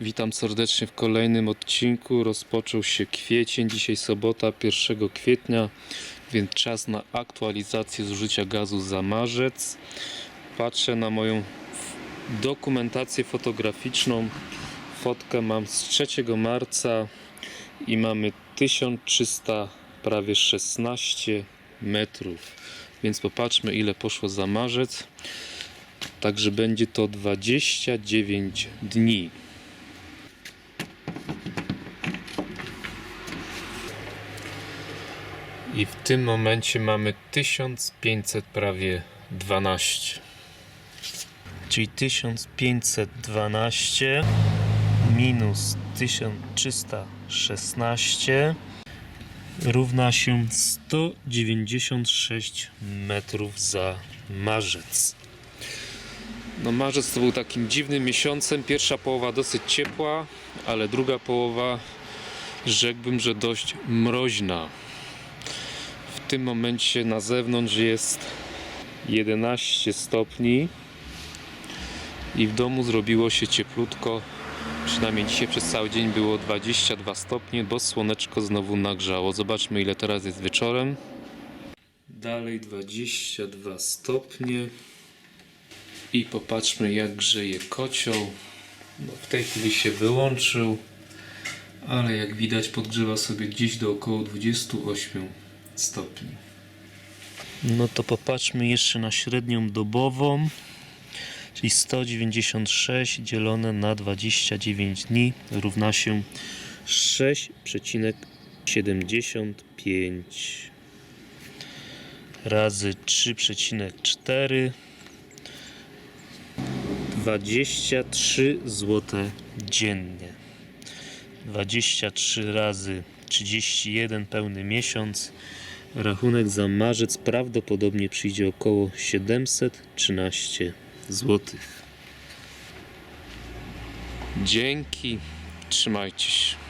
Witam serdecznie w kolejnym odcinku. Rozpoczął się kwiecień, dzisiaj sobota 1 kwietnia, więc czas na aktualizację zużycia gazu za marzec. Patrzę na moją dokumentację fotograficzną. Fotkę mam z 3 marca i mamy 1300 prawie 16 metrów. Więc popatrzmy ile poszło za marzec. Także będzie to 29 dni. I w tym momencie mamy 1500 prawie 12. Czyli 1512 minus 1316 równa się 196 metrów za marzec. No marzec to był takim dziwnym miesiącem. Pierwsza połowa dosyć ciepła, ale druga połowa rzekłbym, że dość mroźna. Tym momencie na zewnątrz jest 11 stopni i w domu zrobiło się cieplutko. Przynajmniej dzisiaj przez cały dzień było 22 stopnie, bo słoneczko znowu nagrzało. Zobaczmy ile teraz jest wieczorem. Dalej 22 stopnie. I popatrzmy jak grzeje kocioł. No, w tej chwili się wyłączył, ale jak widać podgrzewa sobie gdzieś do około 28 stopni. No to popatrzmy jeszcze na średnią dobową, czyli 196 dzielone na 29 dni równa się 6,75 razy 3,4 23 zł dziennie. 23 razy 31 pełny miesiąc. Rachunek za marzec prawdopodobnie przyjdzie około 713 zł. Dzięki. Trzymajcie się.